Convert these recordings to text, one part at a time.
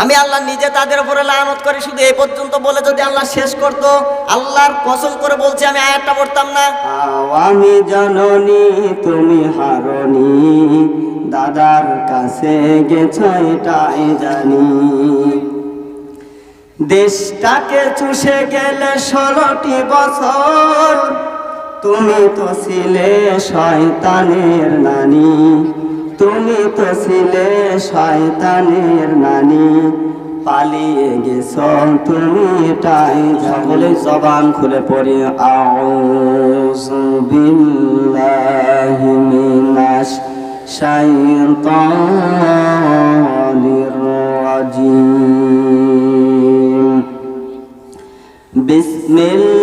আমি আল্লাহ নিজে তাদের উপরে লানত করি, শুধু এই পর্যন্ত বলে যদি আল্লাহ শেষ করতো, আল্লাহর কসম করে বলছি, আমি আয়াতটা পড়তাম না। আমি জননী, তুমি হারনি, দাদার কাছে গেছ, এটাই জানি। দেশটাকে চুষে গেলে ষোলোটি বছর, তুমি তো ছিলে শয়তানের নানি। তুমি তো ছিলে শয়তানের নানি। পালিয়ে গেছ তুমি এটাই সকলে জবান খুলে পড়ি, আউযু বিল্লাহি মিনাশ শাইতানির রাজিম। বিসমিল্লাহির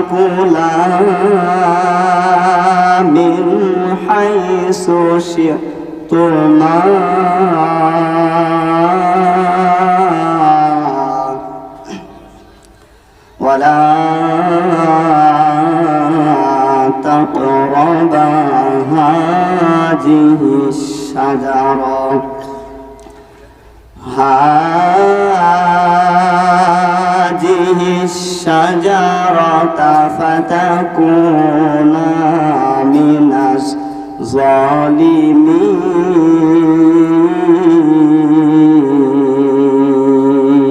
فكلا من حيث شئتما ولا تقربا هذه الشجرة هذه الشجرة فتكونا من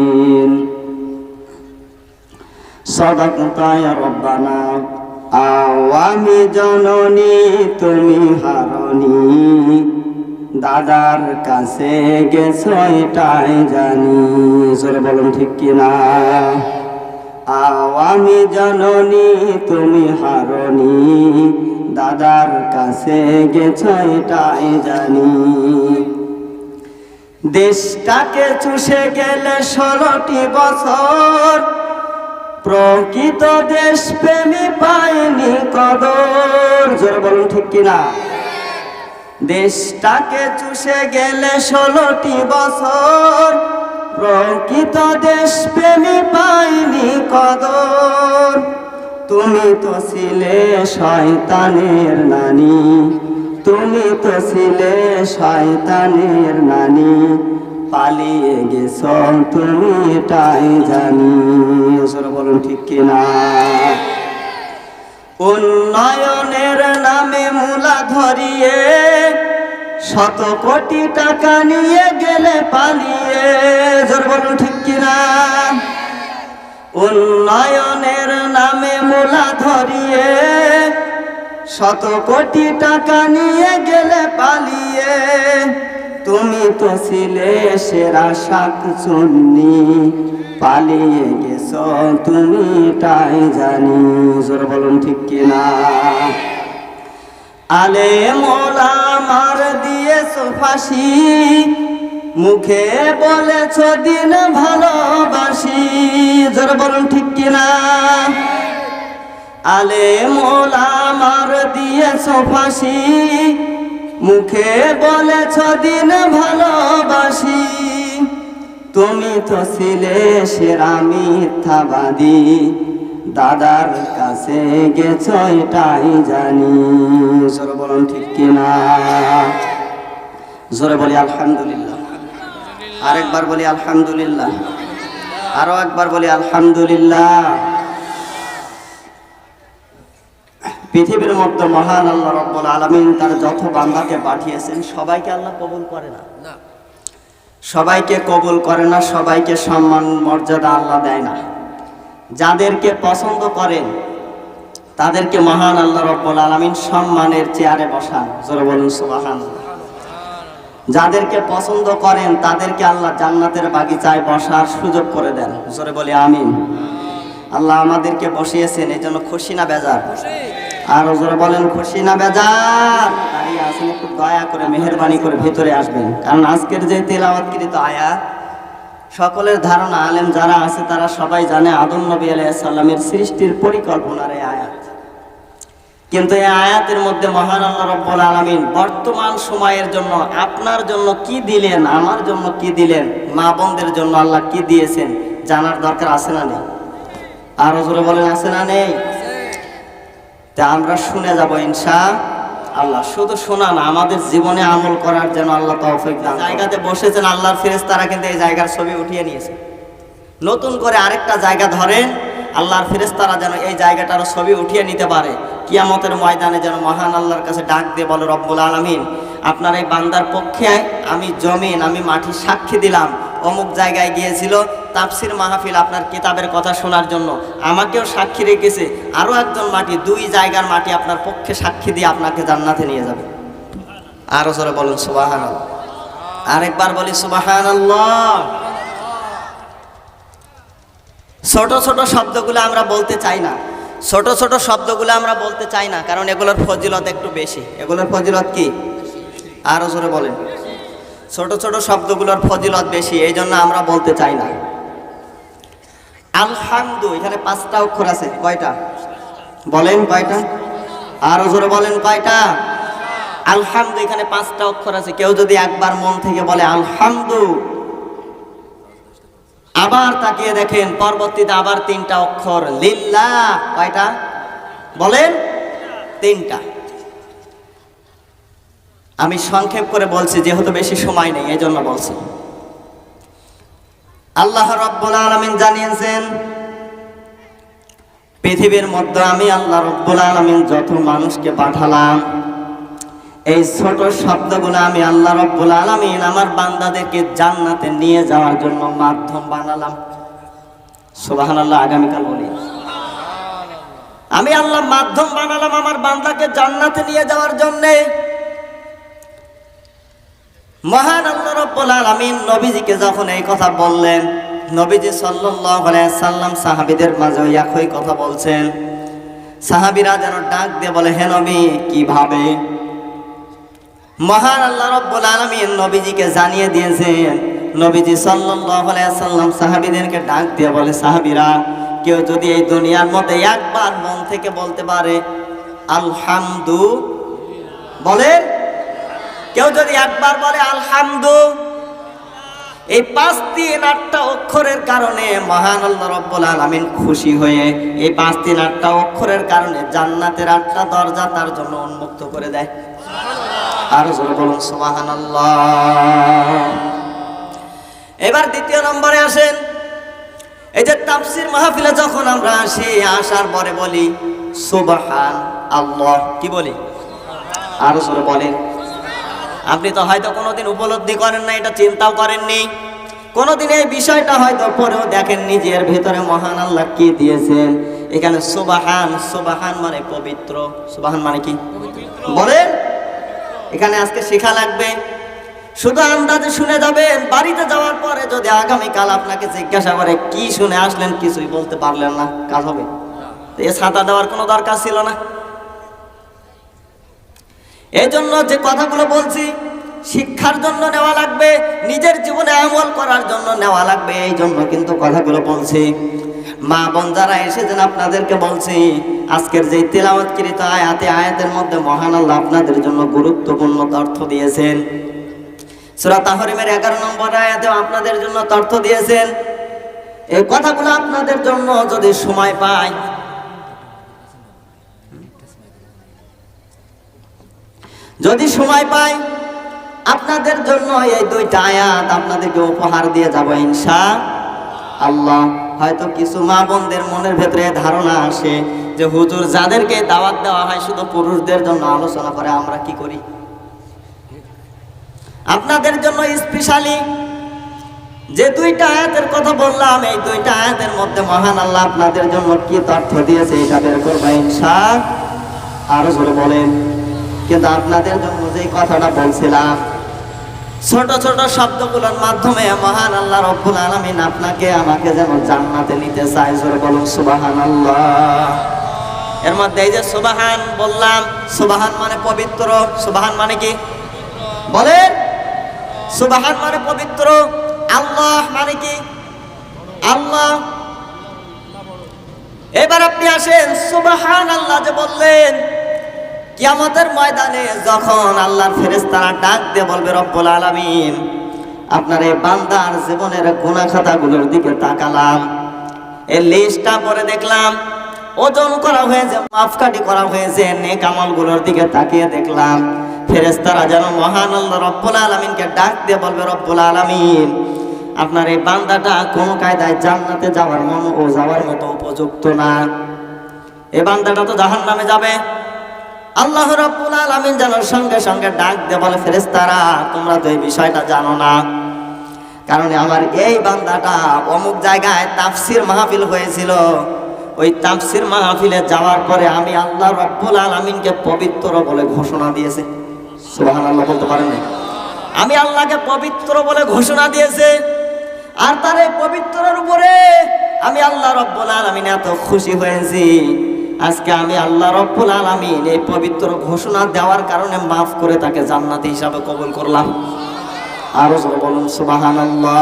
الظالمين صدقت يا ربنا আওয়ামি জননী তুমি হারনি দাদার কাছে গেছ এটাই জানি। জোরে বলুন ঠিক কিনা? আওয়ামি জননী, তুমি হারনি। দাদার কাছে গেছ এটাই জানি। দেশটাকে চুষে গেলে ষোলোটি বছর। প্রকৃত দেশ প্রেমী পায়নি কদর। জোরে বলুন ঠিক কিনা? দেশটাকে চুষে গেলে ষোলোটি বছর। প্রকৃত দেশ প্রেমী পাইনি কদর। তুমি তো ছিলে শয়তানের নানি। তুমি তো ছিলে শয়তানের নানি। পালিয়ে গেছ তুমি এটাই জানি। বলুন ঠিক কিনা? উন্নয়নের নামে মূলা ধরিয়ে শত কোটি টাকা নিয়ে গেলে পালিয়ে। জোর বলুন ঠিক কিনা? উন্নয়নের নামে মূলা ধরিয়ে শত কোটি টাকা নিয়ে গেলে পালিয়ে। তুমি তো ছিলে সেরা শাক চুন্নি পালিয়ে গেছ তুমি তাই জানি, জোর বলুন ঠিক কিনা? আলে মোলা মার দিয়েছ ফাঁসি, মুখে বলেছ দিন ভালোবাসি, জোর বলুন ঠিক কিনা? আলে মোলা মার দিয়েছ ফাঁসি, মুখে বলেছ দিন ভালোবাসি। তুমি তো ছিলে সেরা মিথ্যাবাদী। দাদার কাছে গেছ এটাই জানি। জোরে বলুন ঠিক কিনা? জোরে বলি আলহামদুলিল্লাহ। আরেকবার বলি আলহামদুলিল্লাহ। আরও একবার বলি আলহামদুলিল্লাহ। পৃথিবীর মধ্যে মহান আল্লাহ রব্বুল আলমিন তার যত বান্দাকে পাঠিয়েছেন, সবাইকে আল্লাহ কবুল করে না। সবাইকে কবুল করে না, সবাইকে সম্মান, মর্যাদা আল্লাহ দেয় না। যাদেরকে পছন্দ করেন, তাদেরকে মহান আল্লাহ রব্বুল আলমিন সম্মানের চেয়ারে বসান। জোরে বলুন সুবাহান যাদেরকে পছন্দ করেন, তাদেরকে আল্লাহ জান্নাতের বাগিচায় বসার সুযোগ করে দেন। জোরে বলি, আমিন। আল্লাহ আমাদেরকে বসিয়েছেন এই জন্য খুশি না বেজার। আর ওজোরে বলেন, খুশি না বেজার? দাঁড়িয়ে আছেন, একটু দয়া করে, মেহরবানি করে ভিতরে আসবেন। কারণ আজকের যে তেলাওয়াতকৃত আয়াত, সকলের ধারণা, আলেম যারা আছে, তারা সবাই জানে আদম নবী আলাইসাল্লামের সৃষ্টির পরিকল্পনার এই আয়াত। কিন্তু এই আয়াতের মধ্যে মহান আল্লাহ রব্বুল আলমিন, বর্তমান সময়ের জন্য আপনার জন্য কি দিলেন? আমার জন্য কি দিলেন? মা বোনদের জন্য আল্লাহ কি দিয়েছেন? জানার দরকার আছে না নেই। আরও জোরে বলেন, আছে না নেই? তা আমরা শুনে যাব ইনশা আল্লাহ। শুধু শোনা না আমাদের জীবনে আমল করার যেন আল্লাহ তৌফিক দান জায়গাতে বসেছেন আল্লাহর ফেরেস তারা কিন্তু এই জায়গার ছবি উঠিয়ে নিয়েছে। নতুন করে আরেকটা জায়গা ধরেন, আল্লাহর ফেরেস্তারা যেন এই জায়গাটারও ছবি উঠিয়ে নিতে পারে। কিয়ামতের ময়দানে যেন মহান আল্লাহর কাছে ডাক দিয়ে বলে, রব্বুল আলমিন, আপনার এই বান্দার পক্ষে আমি জমিন, আমি মাটি সাক্ষী দিলাম। অমুক জায়গায় গিয়েছিল তাফসির মাহফিল আপনার কিতাবের কথা শোনার জন্য। আমাকেও সাক্ষী রেখেছে আরও একজন মাটি, দুই জায়গার মাটি আপনার পক্ষে সাক্ষী দিয়ে আপনাকে জান্নাতে নিয়ে যাবে। আরও জোরে বলুন সুবাহান আরেকবার বলি সুবাহান ছোট ছোট শব্দগুলো আমরা বলতে চাই না। ছোট ছোট শব্দগুলো আমরা বলতে চাই না, কারণ এগুলোর ফজিলত একটু বেশি। এগুলোর ফজিলত কি? আরও জোরে বলেন। ছোট ছোট শব্দগুলোর ফজিলত বেশি এই জন্য আমরা বলতে চাই না। আলহামদু এখানে পাঁচটা অক্ষর আছে, কয়টা? বলেন কয়টা? আরও জোরে বলেন কয়টা? আলহামদু এখানে পাঁচটা অক্ষর আছে, কেউ যদি একবার মন থেকে বলে আলহামদু আবার তাকিয়ে দেখেন, পরবর্তীতে আবার তিনটা অক্ষর, লিল্লাহ, কয়টা? বলেন তিনটা। আমি সংক্ষেপ করে বলছি, যেহেতু বেশি সময় নেই এই জন্য বলছি। আল্লাহ রব্বুল আলমিন জানিয়েছেন, পৃথিবীর মধ্যে আমি আল্লাহ রব্বুল আলমিন যত মানুষকে পাঠালাম, এই ছোট শব্দগুলো আমি আল্লাহ রব্বুল আলমিন আমার বান্দাদেরকে জান্নাতে নিয়ে যাওয়ার জন্য মাধ্যম বানালাম। সুবাহান আল্লাহ আগামীকাল বলি। আমি আল্লাহ মাধ্যম বানালাম আমার বান্দাকে জান্নাতে নিয়ে যাওয়ার জন্যে। মহান আল্লাহ রব্বুল আলামিন নবীজিকে যখন এই কথা বললেন, নবীজি সাল্লাল্লাহু আলাইহি সাল্লাম সাহাবীদের মাঝে একই কথা বলছেন। সাহাবীরা যেন ডাক দিয়ে বলে, হে নবী কীভাবে মহান আল্লাহ রব্বুল আলামিন নবীজিকে জানিয়ে দিয়েছেন, নবীজি সাল্লাল্লাহু আলাইহি সাল্লাম সাহাবীদেরকে ডাক দিয়ে বলে, সাহাবীরা, কেউ যদি এই দুনিয়ার মধ্যে একবার মন থেকে বলতে পারে, আলহামদু বলেন কেউ যদি একবার বলে আলহামদু এই পাঁচ তিন আটটা অক্ষরের কারণে মহান আল্লাহ রব্বুল আলামিন খুশি হয়ে এই পাঁচ তিন আটটা অক্ষরের কারণে জান্নাতের আটটা দরজা তার জন্য উন্মুক্ত করে দেয়। আরও জোরে বলুন, সুবহানাল্লাহ। এবার দ্বিতীয় নম্বরে আসেন। এই যে তাফসির মাহফিলে যখন আমরা আসি, আসার পরে বলি সুবহান আল্লাহ কি বলি? আরও জোরে বলেন। আপনি তো হয়তো কোনোদিন উপলব্ধি করেন না এটা চিন্তাও করেননি। কোনোদিন এই বিষয়টা হয়তো পরেও দেখেন নিজের ভেতরে মহান আল্লাহ কি দিয়েছেন। এখানে সুবাহান সুবাহান মানে পবিত্র। সুবাহান মানে কি? বলেন। এখানে আজকে শেখা লাগবে। শুধু আন্দাজে শুনে যাবেন বাড়িতে যাওয়ার পরে যদি আগামীকাল আপনাকে জিজ্ঞাসা করে কি শুনে আসলেন কিছুই বলতে পারলেন না কাজ হবে। এ ছাতা দেওয়ার কোনো দরকার ছিল না? এই জন্য যে কথাগুলো বলছি, শিক্ষার জন্য নেওয়া লাগবে, নিজের জীবনে আমল করার জন্য নেওয়া লাগবে, এই জন্য কিন্তু কথাগুলো বলছি। মা বোন যারা এসেছেন আপনাদেরকে বলছি, আজকের যে তেলাওয়াতকৃত আয়াতে, আয়াতের মধ্যে মহান আল্লাহ আপনাদের জন্য গুরুত্বপূর্ণ তথ্য দিয়েছেন। সূরা তাহরিমের এগারো নম্বর আয়াতে আপনাদের জন্য তথ্য দিয়েছেন। এই কথাগুলো আপনাদের জন্য যদি সময় পায় যদি সময় পাই, আপনাদের জন্য এই দুইটা আয়াত আপনাদেরকে উপহার দিয়ে যাব ইনশা আল্লাহ। হয়তো কিছু মা বোনদের মনের ভেতরে ধারণা আসে যে হুজুর যাদেরকে দাওয়াত দেওয়া হয় শুধু পুরুষদের জন্য আলোচনা করে আমরা কি করি? আপনাদের জন্য স্পেশালি যে দুইটা আয়াতের কথা বললাম, এই দুইটা আয়াতের মধ্যে মহান আল্লাহ আপনাদের জন্য কি তথ্য দিয়েছে এটা বের করব ইনশা। আরও বলেন। কিন্তু আপনাদের জন্য যে কথাটা বলছিলাম, ছোট ছোট শব্দগুলোর মাধ্যমে মহান আল্লাহ রব্বুল আলমিন আপনাকে আমাকে যেন জান্নাতে নিতে চাই জোরে বলুন সুবাহান আল্লাহ এর মধ্যে এই যে সুবাহান বললাম, সুবাহান মানে পবিত্র, সুবাহান মানে কি? বলেন, সুবাহান মানে পবিত্র, আল্লাহ মানে কি? আল্লাহ। এবার আপনি আসেন সুবাহান আল্লাহ যে বললেন কিয়ামতের ময়দানে যখন আল্লাহর ফেরেস্তারা ডাক দিয়ে বলবে, রব্বুল আলামিন, আপনার এই বান্দার জীবনের গুণা খাতাগুলোর দিকে তাকালাম। এই লিস্টটা পরে দেখলাম, ওজন করা হয়েছে, মাপকাঠি করা হয়েছে, নেক আমলগুলোর দিকে তাকিয়ে দেখলাম। ফেরেস্তারা যেন মহান আল্লাহ রব্বুল আলমিনকে ডাক দিয়ে বলবে, রব্বুল আলমিন, আপনার এই বান্দাটা কোনো কায়দায় জান্নাতে যাওয়ার মন ও যাওয়ার মতো উপযুক্ত না। এই বান্দাটা তো জাহান নামে যাবে। আল্লাহ রাব্বুল আলামিন জানার সঙ্গে সঙ্গে ডাক দিয়ে বলে, ফেরেশতারা, তোমরা তো এই বিষয়টা জানো না। কারণ আমার এই বান্দাটা অমুক জায়গায় তাফসির মাহফিল হয়েছিল। ওই তাফসির মাহফিলে যাওয়ার পরে আমি আল্লাহ রাব্বুল আলামিনকে পবিত্র বলে ঘোষণা দিয়েছে। সুবহানাল্লাহ, বলতে পারেন আমি আল্লাহকে পবিত্র বলে ঘোষণা দিয়েছে। আর তার এই পবিত্রের উপরে আমি আল্লাহ রব্বুল আলামিন এত খুশি হয়েছি। আজকে আমি আল্লাহ রব্বুল আলামিন এই পবিত্র ঘোষণা দেওয়ার কারণে মাফ করে তাকে জান্নাতি হিসাবে কবুল করলাম। আরও বলুন, সুবহানাল্লাহ।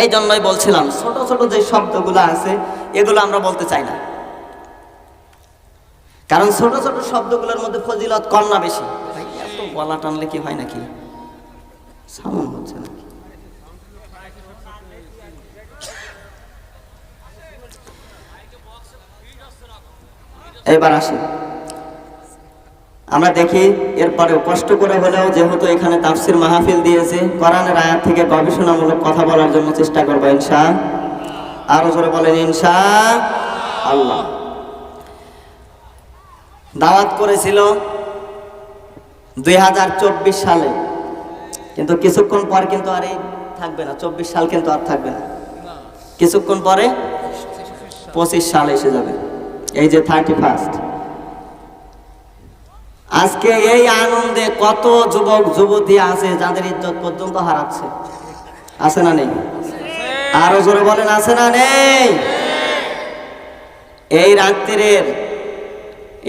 এই জন্যই বলছিলাম, ছোট ছোট যে শব্দগুলো আছে, এগুলো আমরা বলতে চাই না। কারণ ছোট ছোট শব্দগুলোর মধ্যে ফজিলত কম না বেশি। গলা টানলে কি হয় নাকি? সামন হচ্ছে নাকি? এবার আসি। আমরা দেখি, এরপরে কষ্ট করে হলেও যেহেতু এখানে তাফসির মাহফিল দিয়েছে, কোরআনের আয়াত থেকে গবেষণামূলক কথা বলার জন্য চেষ্টা করব, ইনশা আরও জোরে বলেন, ইনশা আল্লাহ। দাওয়াত করেছিল দুই হাজার চব্বিশ সালে। কিন্তু কিছুক্ষণ পর কিন্তু আর এই থাকবে না, চব্বিশ সাল কিন্তু আর থাকবে না। কিছুক্ষণ পরে পঁচিশ সাল এসে যাবে। এই যে থার্টি ফার্স্ট। আজকে এই আনন্দে কত যুবক, যুবতী আছে যাদের ইজ্জত পর্যন্ত হারাচ্ছে। আছে না নেই? আরও জোরে বলেন, আছে না নেই? এই রাত্রির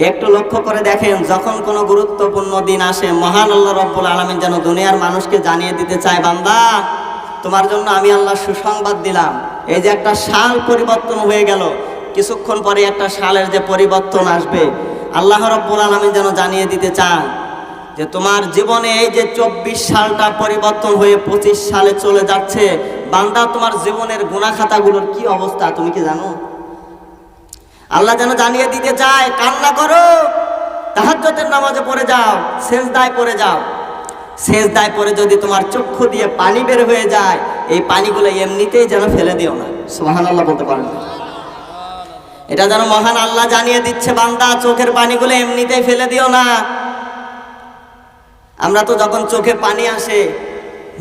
একটু লক্ষ্য করে দেখেন, যখন কোনো গুরুত্বপূর্ণ দিন আসে, মহান আল্লাহ রব্বুল আলমিন যেন দুনিয়ার মানুষকে জানিয়ে দিতে চায়, বান্দা, তোমার জন্য আমি আল্লাহ সুসংবাদ দিলাম। এই যে একটা সাল পরিবর্তন হয়ে গেল কিছুক্ষণ পরে একটা সালের যে পরিবর্তন আসবে, আল্লাহ রব্বুল আলমিন যেন জানিয়ে দিতে চান যে তোমার জীবনে এই যে চব্বিশ সালটা পরিবর্তন হয়ে পঁচিশ সালে চলে যাচ্ছে, বান্দা তোমার জীবনের গুণাখাতাগুলোর কি অবস্থা তুমি কি জানো? আল্লাহ যেন জানিয়ে দিতে চায়, কান্না করো তাহাজ্জতের নামাজে পড়ে যাও শেষ দায় পড়ে যাও। শেষ দায় পরে যদি তোমার চক্ষু দিয়ে পানি বের হয়ে যায়, এই পানিগুলো এমনিতেই যেন ফেলে দিও না। সুহান আল্লাহ বলতে পারেন। না। এটা যেন মহান আল্লাহ জানিয়ে দিচ্ছে বান্দা, চোখের পানিগুলো এমনিতেই ফেলে দিও না। আমরা তো যখন চোখে পানি আসে,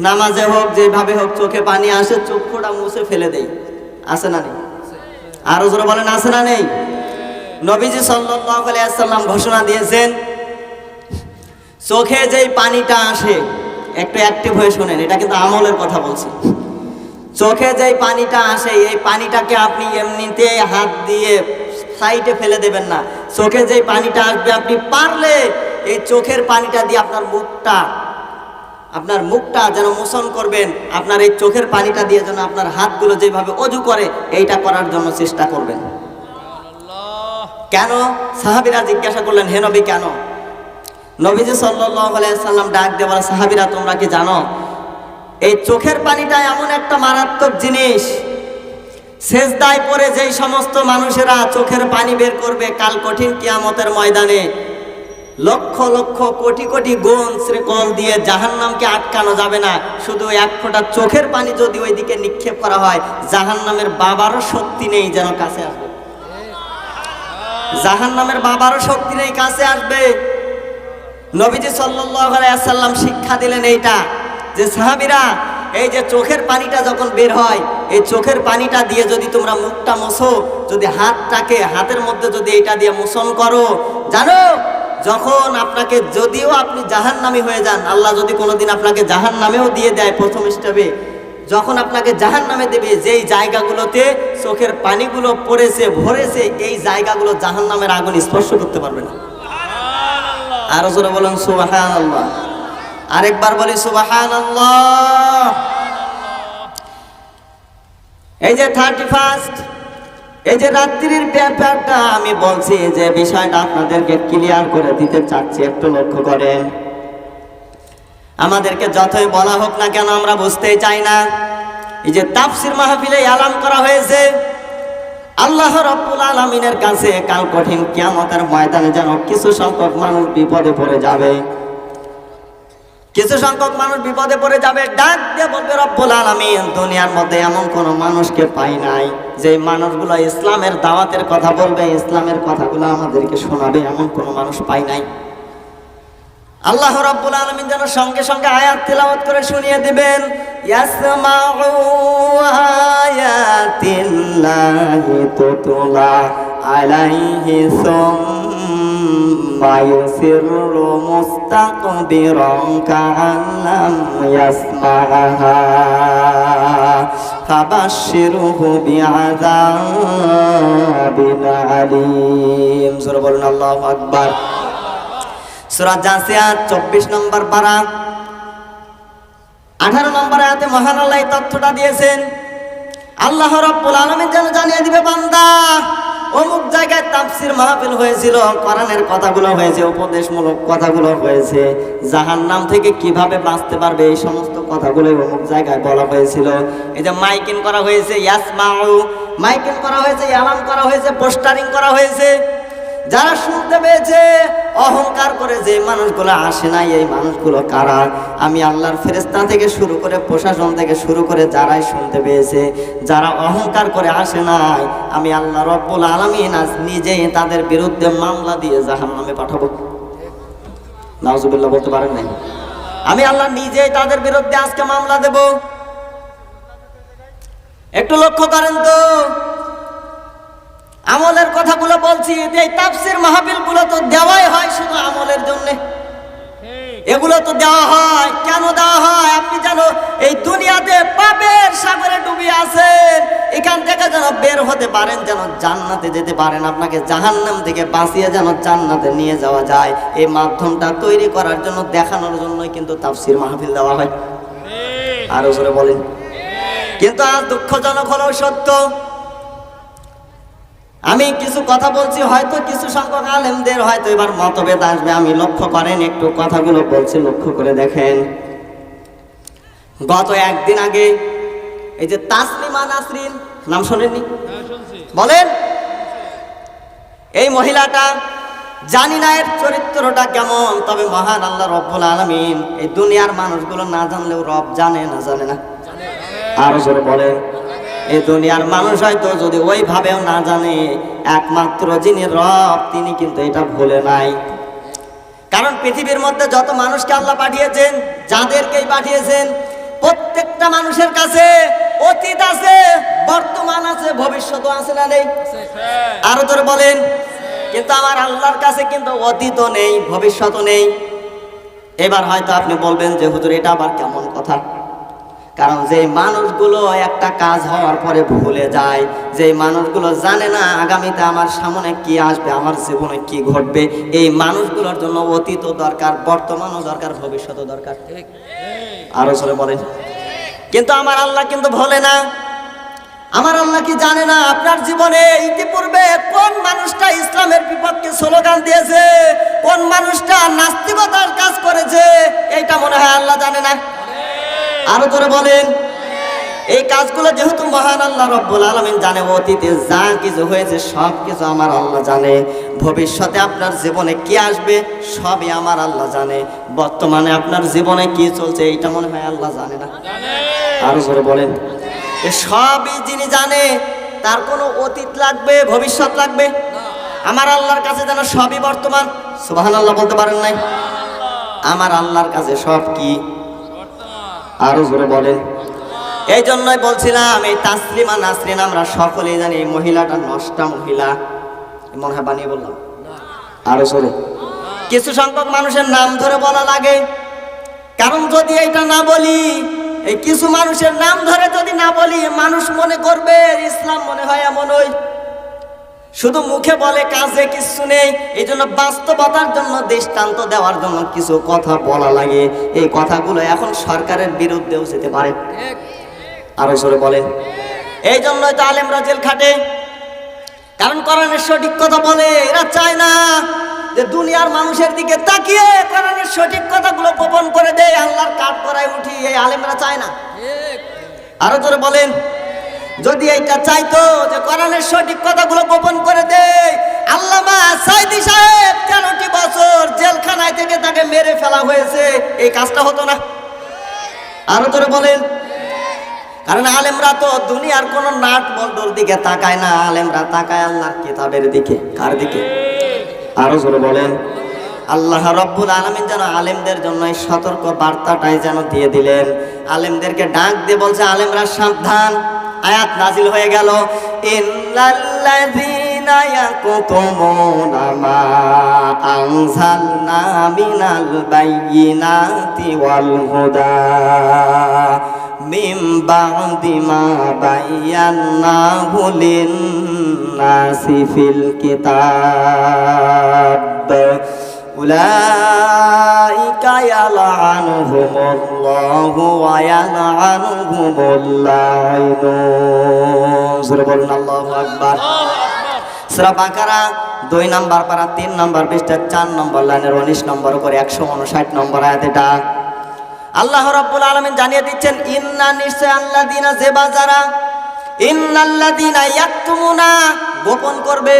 নামাজে হোক, যেভাবে হোক চোখে পানি আসে, চক্ষুটা মুছে ফেলে দেই। আসে না নেই? আরও জোরে বলেন, আছে না নেই? নবীজি সাল্লাম ঘোষণা দিয়েছেন, চোখে যেই পানিটা আসে, একটু অ্যাক্টিভ হয়ে শোনেন, এটা কিন্তু আমলের কথা বলছি। চোখে যেই পানিটা আসে, এই পানিটাকে আপনি এমনিতে হাত দিয়ে সাইডে ফেলে দেবেন না। চোখে যেই পানিটা আসবে, আপনি পারলে এই চোখের পানিটা দিয়ে আপনার মুখটা আপনার মুখটা যেন মোশন করবেন, আপনার এই চোখের পানিটা দিয়ে যেন আপনার হাতগুলো যেভাবে অজু করে, এইটা করার জন্য চেষ্টা করবেন। কেন? সাহাবিরা জিজ্ঞাসা করলেন, হে নবী, কেন? নবীজি আলাইহি সাল্লাম ডাক বলে সাহাবিরা, তোমরা কি জানো এই চোখের পানিটা এমন একটা মারাত্মক জিনিস। শেষদায় পরে যেই সমস্ত মানুষেরা চোখের পানি বের করবে কাল কঠিন কিয়ামতের ময়দানে। লক্ষ লক্ষ, কোটি কোটি গুণ শ্রীকল দিয়ে জাহান্নামকে আটকানো যাবে না। শুধু এক ফোঁটা চোখের পানি যদি ওইদিকে নিক্ষেপ করা হয়, জাহান্নামের বাবারও শক্তি নেই যেন কাছে আসবে। জাহান্নামের বাবারও শক্তি নেই কাছে আসবে। নবীজি সাল্লাম শিক্ষা দিলেন এইটা। যে সাহাবিরা, এই যে চোখের পানিটা যখন বের হয়, এই চোখের পানিটা দিয়ে যদি তোমরা মুখটা মোছো, যদি হাতটাকে, হাতের মধ্যে যদি এটা দিয়ে মোচন করো, জানো, যখন আপনাকে যদিও আপনি জাহান্নামী হয়ে যান, আল্লাহ যদি কোনোদিন আপনাকে জাহান্নামেও দিয়ে দেয় প্রথম স্টেপে, যখন আপনাকে জাহান নামে দেবে, যেই জায়গাগুলোতে চোখের পানিগুলো পড়েছে, ভরেছে, এই জায়গাগুলো জাহান নামের আগুন স্পর্শ করতে পারবে না। আরও জোরে বলেন সুবাহান আল্লাহ আরেকবার বলি সুবাহান এই যে থার্টি ফার্স্ট এই যে রাত্রির ব্যাপারটা আমি বলছি, যে বিষয়টা আপনাদেরকে ক্লিয়ার করে দিতে চাচ্ছি, একটু লক্ষ্য করে। আমাদেরকে যতই বলা হোক না কেন, আমরা বুঝতেই চাই না। এই যে তাফসির মাহফিলে আলাম করা হয়েছে, আল্লাহ রব্বুল আলমিনের কাছে কাল কঠিন কিয়ামতের ময়দানে যেন কিছু সংখ্যক মানুষ বিপদে পড়ে যাবে। কিছু সংখ্যক মানুষ বিপদে পড়ে যাবে, ডাক দিয়ে বলবে, রব্বুল আলমিন, দুনিয়ার মধ্যে এমন কোনো মানুষকে পাই নাই যে মানুষগুলো ইসলামের দাওয়াতের কথা বলবে, ইসলামের কথাগুলো আমাদেরকে শোনাবে, এমন কোনো মানুষ পাই নাই। আল্লাহ রাব্বুল আলামিন যেন সঙ্গে সঙ্গে আয়াত তেলাওয়াত করে শুনিয়ে দিবেন, ইয়াসমাউ আয়াতিল্লাহি আলাইহি সুম্মা ইউসিরু মুস্তাকবিরান কাআল্লাম ইয়াসমাআহা ফাবাশশিরহু বিআযাবিন আলীম জোরে বলুন আল্লাহু আকবার সূরা জাসিয়াত 24 নম্বর পারা 18 নম্বর আয়াতে মহান আল্লাহ তথ্যটা দিয়েছেন আল্লাহ রাব্বুল আলামিন যেন জানিয়ে দিবে বান্দা অমুক জায়গায় তাপসির মাহফিল হয়েছিল, কোরআনের কথাগুলো হয়েছে, উপদেশমূলক কথাগুলো হয়েছে জাহান্নাম থেকে কীভাবে বাঁচতে পারবে এই সমস্ত কথাগুলো অমুক জায়গায় বলা হয়েছিল। এই যে মাইকিং করা হয়েছে, ইয়াসমাউ, মাইকিং করা হয়েছে, অ্যালার্ম করা হয়েছে, পোস্টারিং করা হয়েছে। যারা শুনতে পেয়েছে অহংকার করে যে মানুষগুলো আসে নাই, এই মানুষগুলো কারা? আমি আল্লাহর ফেরেস্তা থেকে শুরু করে, প্রশাসন থেকে শুরু করে যারাই শুনতে পেয়েছে, যারা অহংকার করে আসে নাই, আমি আল্লাহ রব্বুল আলমিন আজ নিজেই তাদের বিরুদ্ধে মামলা দিয়ে জাহান নামে পাঠাবো। নাউজুবিল্লাহ, বলতে পারেন নাই? আমি আল্লাহ নিজেই তাদের বিরুদ্ধে আজকে মামলা দেব। একটু লক্ষ্য করেন তো আমলের কথাগুলো বলছি যে এই তাফসির মাহফিলগুলো তো দেওয়াই হয় শুধু আমলের জন্য। এগুলো তো দেওয়া হয় কেন দেওয়া হয়? আপনি যেন এই দুনিয়াতে পাপের সাগরে ডুবে আছেন। এখান থেকে যেন বের হতে পারেন যেন জান্নাতে যেতে পারেন। আপনাকে জাহান্নাম থেকে বাঁচিয়ে যেন জান্নাতে নিয়ে যাওয়া যায়। এই মাধ্যমটা তৈরি করার জন্য দেখানোর জন্যই কিন্তু তাফসির মাহফিল দেওয়া হয়। আরও জোরে বলেন। কিন্তু আজ দুঃখজনক হলেও সত্য আমি কিছু কথা বলছি হয়তো কিছু সংখ্যক আলেমদের হয়তো এবার মতভেদ আসবে। আমি লক্ষ্য করেন একটু কথাগুলো বলছি লক্ষ্য করে দেখেন। গত একদিন আগে এই যে তাসলিমা নাসরিন নাম শোনেননি? বলেন এই মহিলাটা জানি না এর চরিত্রটা কেমন তবে মহান আল্লাহ রব্বুল আলমিন এই দুনিয়ার মানুষগুলো না জানলেও রব জানে না জানে না? আরও জোরে বলেন। এই দুনিয়ার মানুষ হয়তো যদি ওইভাবেও না জানে, একমাত্র যিনি রব, তিনি কিন্তু এটা ভুলে নাই। কারণ পৃথিবীর মধ্যে যত মানুষকে আল্লাহ পাঠিয়েছেন, যাদেরকেই পাঠিয়েছেন, প্রত্যেকটা মানুষের কাছে অতীত আছে, বর্তমান আছে ভবিষ্যৎ আছে না নেই? আরও তোর বলেন। কিন্তু আমার আল্লাহর কাছে কিন্তু অতীতও নেই, ভবিষ্যৎও নেই। এবার হয়তো আপনি বলবেন যে, হুজুর, এটা আবার কেমন কথা? কারণ যে মানুষগুলো একটা কাজ হওয়ার পরে ভুলে যায় যে মানুষগুলো জানে না আগামীতে আমার সামনে কি আসবে, আমার জীবনে কি ঘটবে, এই মানুষগুলোর জন্য অতীতও দরকার, বর্তমানও দরকার ভবিষ্যতও দরকার। আরও চলে বলেন। কিন্তু আমার আল্লাহ কিন্তু ভোলে না। আমার আল্লাহ কি জানে না আপনার জীবনে ইতিপূর্বে কোন মানুষটা ইসলামের বিপক্ষে স্লোগান দিয়েছে, কোন মানুষটা নাস্তিকতার কাজ করেছে, এইটা মনে হয় আল্লাহ জানে না। আরও জোরে বলেন। এই কাজগুলো যেহেতু মহান আল্লাহ রব্বুল আলমিন জানে, অতীতে যা কিছু হয়েছে, সব কিছু আমার আল্লাহ জানে। ভবিষ্যতে আপনার জীবনে কি আসবে, সবই আমার আল্লাহ জানে। বর্তমানে আপনার জীবনে কি চলছে, এইটা মনে হয় আল্লাহ জানে না। আরও জোরে বলেন। সবই যিনি জানে, তার কোনো অতীত লাগবে, ভবিষ্যৎ লাগবে? আমার আল্লাহর কাছে যেন সবই বর্তমান সুবাহান আল্লাহ বলতে পারেন নাই? আমার আল্লাহর কাছে সব কি? আরও জোরে বলেন এই জন্যই বলছিলাম, এই তাসলিমা নাসরিন আমরা সকলেই জানি মহিলাটা নষ্টা মহিলা। মনে হয় বানিয়ে বললাম। আরও জোরে কিছু সংখ্যক মানুষের নাম ধরে বলা লাগে। কারণ যদি এটা না বলি, এই কিছু মানুষের নাম ধরে যদি না বলি, মানুষ মনে করবে, ইসলাম মনে হয় এমন ওই শুধু মুখে বলে, কাজে কিছু নেই। এই জন্য বাস্তবতার জন্য, দৃষ্টান্ত দেওয়ার জন্য কিছু কথা বলা লাগে। এই কথাগুলো এখন সরকারের বিরুদ্ধেও যেতে পারে। আরও সরে বলেন এই জন্য তো আলেমরা জেল খাটে। কারণ কোরআনের সঠিক কথা বলে, এরা চায় না যে দুনিয়ার মানুষের দিকে তাকিয়ে কোরআনের সঠিক কথাগুলো গোপন করে দেয়, আল্লাহর কাঠ করায় উঠি এই আলেমরা চায় না। আরও জোরে বলেন, যদি এইটা চাইতো যে কোরআনের সঠিক কথাগুলো গোপন মেরে ফেলা হয়েছে, এই কাজটা হতো না। আরও জোরে বলেন। কারণ আলেমরা তো দুনিয়ার কোন নাট বল্টুর দিকে তাকায় না, আলেমরা তাকায় আল্লাহর কিতাবের দিকে। কার দিকে? আরও জোরে বলেন। আল্লাহ রব্বুল আলমিন যেন আলেমদের জন্য এই সতর্ক বার্তাটাই যেন দিয়ে দিলেন। আলেমদেরকে ডাক দিয়ে বলছে, আলেমরা সাবধান। আয়াত নাজিল হয়ে গেল ইন্নাল্লাযীনা الذين يكتمون ما أنزلنا من البينات والهدى من بعد ما بيناه للناس في الكتاب أولئك يلعنهم الله ويلعنهم اللاعنون سورة الله أكبر সূরা বাকারা, দুই নাম্বার পারা, তিন নাম্বার পৃষ্ঠা, চার নম্বর লাইনের উনিশ নম্বর করে একশো উনষাট নম্বর আয়াত এটা। আল্লাহ রাব্বুল আলামিন জানিয়ে দিচ্ছেন, ইন্না নিশ্চয় আল্লাযিনা যে বাজারা, ইন্নাল্লাযিনা ইয়াকতুমুনা গোপন করবে।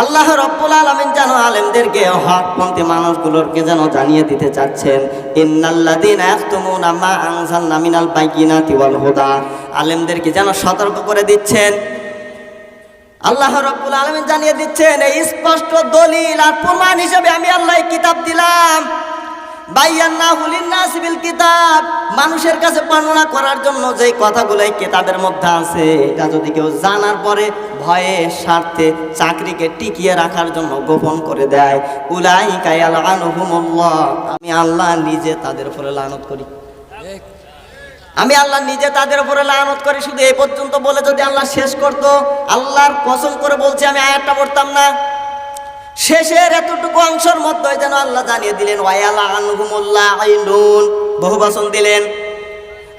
আল্লাহ রব্বুল আলমিন যেন আলেমদেরকে, হকপন্থী মানুষগুলোকে যেন জানিয়ে দিতে চাচ্ছেন ইন্নাল্লাদিন মিনাল বাইয়িনাতি ওয়াল হুদা আলেমদেরকে যেন সতর্ক করে দিচ্ছেন। আল্লাহ রব্বুল আলমিন জানিয়ে দিচ্ছেন, এই স্পষ্ট দলিল আর প্রমাণ হিসেবে আমি আল্লাহ কিতাব দিলাম। মানুষের কাছে বর্ণনা করার জন্য যে কথাগুলো এই কিতাবের মধ্যে আছে, এটা যদি কেউ জানার পরে ভয়ে, স্বার্থে চাকরিকে টিকিয়ে রাখার জন্য গোপন করে দেয় উলাই কায়াল আমি আল্লাহ নিজে তাদের উপরে লানত করি। আমি আল্লাহ নিজে তাদের উপরে লানত করি, শুধু এই পর্যন্ত বলে যদি আল্লাহ শেষ করতো, আল্লাহর কসম করে বলছি, আমি আয়াতটা পড়তাম না। শেষের এতটুকু অংশের মধ্যে যেন আল্লাহ জানিয়ে দিলেন বহু বচন দিলেন।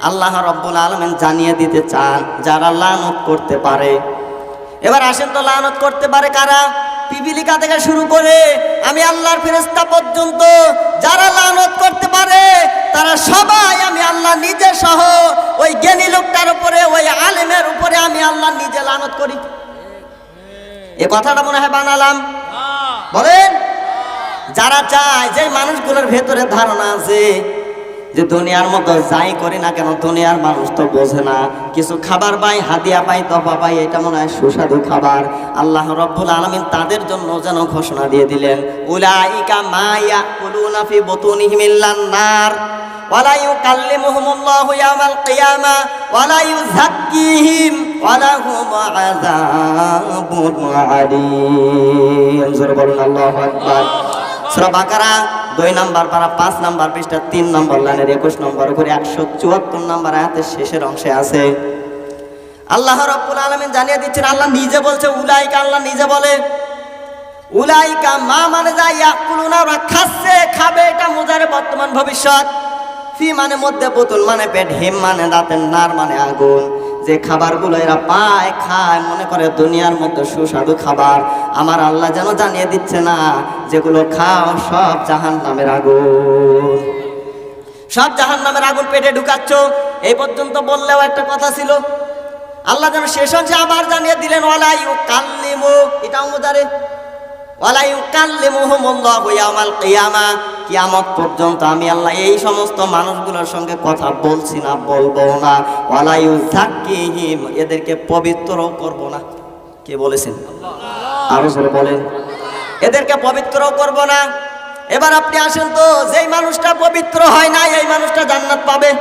আল্লাহ রব্বুল আলমেন জানিয়ে দিতে চান, যারা লানত করতে পারে। এবার আসেন তো লানত করতে পারে কারা? পিপিলিকা থেকে শুরু করে আমি আল্লাহর ফেরেস্তা পর্যন্ত যারা লানত করতে পারে তারা সবাই আমি আল্লাহ নিজে সহ ওই জ্ঞানী লোকটার উপরে ওই আলেমের উপরে আমি আল্লাহ নিজে লানত করি। এ কথাটা মনে হয় বানালাম? বলেন? যারা চায় যে মানুষগুলোর ভেতরে ধারণা আছে যে দুনিয়ার মতো যাই করি না কেন, দুনিয়ার মানুষ তো বোঝে না। কিছু খাবার পাই হাতিয়া পাই তফা পাই, এটা মনে হয় সুস্বাদু খাবার। আল্লাহ রব্বুল আলমিন তাদের জন্য যেন ঘোষণা দিয়ে দিলেন, উলাইকা মায়া কুলুনা ফি বুতুনিহিম ইল্লান নার ইয়াওমাল কিয়ামা ওয়ালা ইউযাক্কিহিম ওয়ালা হুম আযাবুন আলীম। জোরে বলুন, আল্লাহু আকবার। সূরা বাকারা, দুই নাম্বার পারা, পাঁচ নাম্বার পৃষ্ঠা, তিন নম্বর লাইনের একুশ নম্বর করে একশো চুয়াত্তর নাম্বার আয়াতের শেষের অংশে আছে। আল্লাহ রব্বুল আলমিন জানিয়ে দিচ্ছেন, আল্লাহ নিজে বলছে, উলাইকা আল্লাহ নিজে বলে, উলাইকা মা মানে যা ইয়াকুলুনা, ওরা খাচ্ছে, খাবে, এটা মোজারে বর্তমান ভবিষ্যৎ। ফি মানে মধ্যে বোতল মানে পেট, হিম মানে দাঁতের নার মানে আগুন। যে খাবারগুলো এরা পায়, খায়, মনে করে দুনিয়ার মধ্যে সুস্বাদু খাবার, আমার আল্লাহ যেন জানিয়ে দিচ্ছে না, যেগুলো খাও সব জাহান নামের আগুন। সব জাহান নামের আগুন পেটে ঢুকাচ্ছ। এই পর্যন্ত বললেও একটা কথা ছিল, আল্লাহ যেন শেষ অংশে আবার জানিয়ে দিলেন, ওয়ালাইউ কাল্লিমু এটাও মুদারে ওয়ালাইউ কাল্লিমুহুমুল্লাহু ইয়াওমাল কিয়ামা কিয়ামত পর্যন্ত আমি আল্লাহ এই সমস্ত মানুষগুলোর সঙ্গে কথা বলছি না বলব না। ওয়ালাইউ যাক্কিহিম এদেরকে পবিত্রও করব না। কে বলেছেন? আরও জোরে বলেন। এদেরকে পবিত্রও করব না। এবার আপনি আসেন তো যেই মানুষটা পবিত্র হয় না এই মানুষটা জান্নাত পাবে।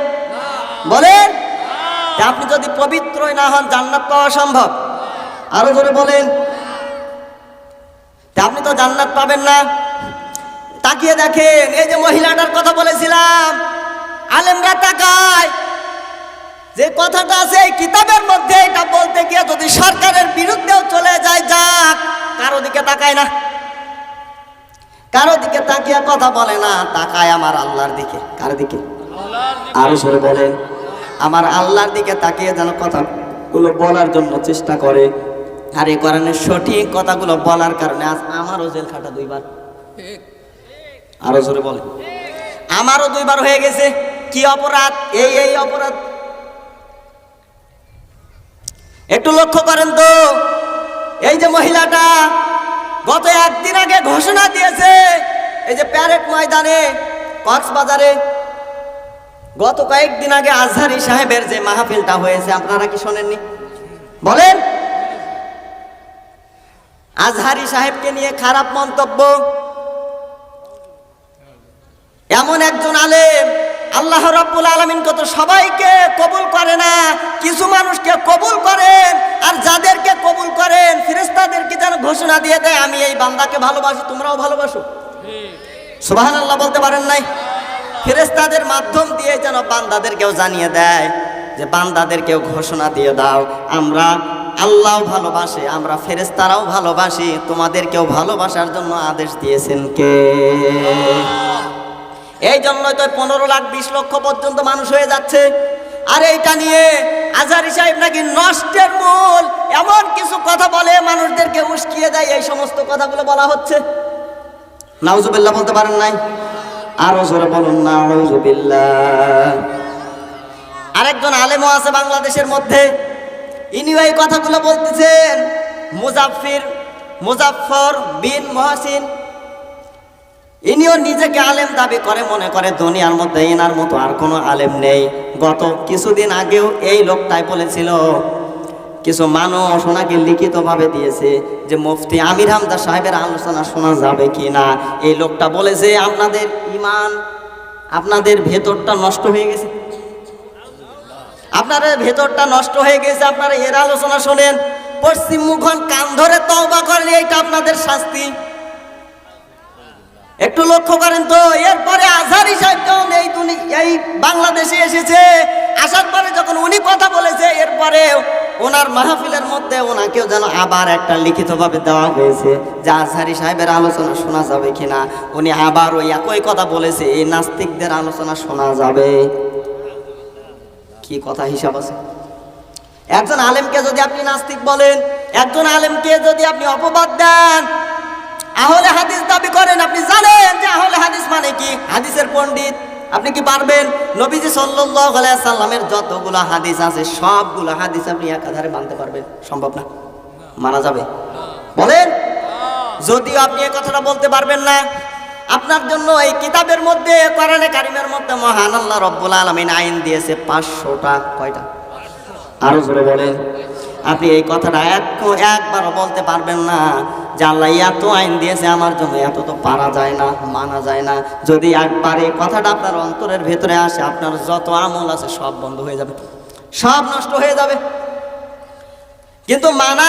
বলেন। আপনি যদি পবিত্রই না হন জান্নাত পাওয়া সম্ভব? আরও জোরে বলেন। আপনি তো জান্নাত পাবেন না। তাকিয়ে দেখেন, এই যে মহিলাটার কথা বলেছিলাম। আলেমরা তাকায়। যে কথাটা আছে এই কিতাবের মধ্যে, এটা বলতে গিয়ে যদি সরকারের বিরুদ্ধেও চলে যায়, যাক, কারও দিকে তাকায় না। কারও দিকে তাকিয়ে কথা বলে না, তাকায় আমার আল্লাহর দিকে। কার দিকে? আরও সরে বলেন। আমার আল্লাহর দিকে তাকিয়ে যেন কথাগুলো বলার জন্য চেষ্টা করে। আর এই কোরআনের সঠিক কথাগুলো বলার কারণে আজ আমারও জেল খাটা দুইবার। আরও জোরে বলে আমারও দুইবার হয়ে গেছে। কি অপরাধ? এই এই অপরাধ। একটু লক্ষ্য করেন তো। এই যে মহিলাটা গত একদিন আগে ঘোষণা দিয়েছে, এই যে প্যারেড ময়দানে, কক্সবাজারে, গত কয়েকদিন আগে আজহারি সাহেবের যে মাহফিলটা হয়েছে, আপনারা কি শোনেননি? বলেন। আজহারি সাহেবকে নিয়ে খারাপ মন্তব্য এমন একজন আলেম, আল্লাহ রাব্বুল আলামিন কত সবাইকে কবুল করে না। কিছু মানুষকে কবুল করেন আর যাদেরকে কবুল করেন, ফেরেশতাদেরকে যেন ঘোষণা দিয়ে দেয়, আমি এই বান্দাকে ভালোবাসি, তোমরাও ভালোবাসো। সুবহানাল্লাহ বলতে পারেন নাই? ফেরেশতাদের মাধ্যম দিয়ে যেন বান্দাদেরকেও জানিয়ে দেয় যে, বান্দাদেরকেও ঘোষণা দিয়ে দাও, আমরা আল্লাহ ভালোবাসে, আমরা ফেরেশতারাও ভালোবাসি, তোমাদেরকেও ভালোবাসার জন্য আদেশ দিয়েছেন কে? এই জন্যই তো পনেরো লাখ, বিশ লক্ষ পর্যন্ত মানুষ হয়ে যাচ্ছে। আর এইটা নিয়ে আজারি সাহেব নাকি নষ্টের মূল। এমন কিছু কথা বলে মানুষদেরকে উস্কিয়ে দেয়, এই সমস্ত কথাগুলো বলা হচ্ছে। নাউজুবিল্লাহ বলতে পারেন নাই? আরও জোরে বলুন, নাউজুবিল্লাহ। আরেকজন আলেমও আছে বাংলাদেশের মধ্যে। ইনিও এই কথাগুলো বলতেছেন। মুজাফির, মুজাফফর বিন মহাসিন ইনিও নিজেকে আলেম দাবি করে, মনে করে দুনিয়ার মধ্যে এনার মতো আর কোনো আলেম নেই। গত কিছুদিন আগেও এই লোকটাই বলেছিল, কিছু মানুষ ওনাকে লিখিতভাবে দিয়েছে যে, মুফতি আমির হামদা সাহেবের আলোচনা শোনা যাবে কি না? এই লোকটা বলেছে, আপনাদের ইমান, আপনাদের ভেতরটা নষ্ট হয়ে গেছে। আপনাদের ভেতরটা নষ্ট হয়ে গেছে, আপনারা এর আলোচনা শোনেন। পশ্চিম মুখন কান ধরে তওবা করলে এটা আপনাদের শাস্তি। একটু লক্ষ্য করেন তো, এরপরে আজহারি সাহেব যখন এই এই বাংলাদেশে এসেছে। আসার পরে যখন উনি কথা বলেছে, এরপরে ওনার মাহফিলের মধ্যে ওনাকেও যেন আবার একটা লিখিতভাবে দেওয়া হয়েছে যে আজহারি সাহেবের আলোচনা শোনা যাবে কিনা। উনি আবার ওই একই কথা বলেছে, এই নাস্তিকদের আলোচনা শোনা যাবে। কি কথা হিসাব আছে? একজন আলেমকে যদি আপনি নাস্তিক বলেন, একজন আলেমকে যদি আপনি অপবাদ দেন আহলে হাদিস দাবি করেন, আপনি জানেন যে আহলে হাদিস মানে কি? হাদিসের পণ্ডিত, আপনি কি পারবেন? নবীজি আলাইহি সাল্লামের যতগুলো হাদিস আছে, সবগুলো হাদিস আপনি একাধারে মানতে পারবেন। সম্ভব না? মানা যাবে? বলেন? যদিও আপনি এই কথাটা বলতে পারবেন না, আপনার জন্য এই কিতাবের মধ্যে, কোরআনে কারিমের মধ্যে মহান আল্লাহ রব্বুল আলামিন আইন দিয়েছে পাঁচশোটা, কয়টা? আরও জোরে বলেন। আপনি এই কথাটা এক একবারও বলতে পারবেন না যে আল্লাহ এত আইন দিয়েছে আমার জন্য, এত তো পারা যায় না, মানা যায় না। যদি একবার এই কথাটা আপনার অন্তরের ভেতরে আসে, আপনার যত আমল আছে সব বন্ধ হয়ে যাবে, সব নষ্ট হয়ে যাবে। কিন্তু মানা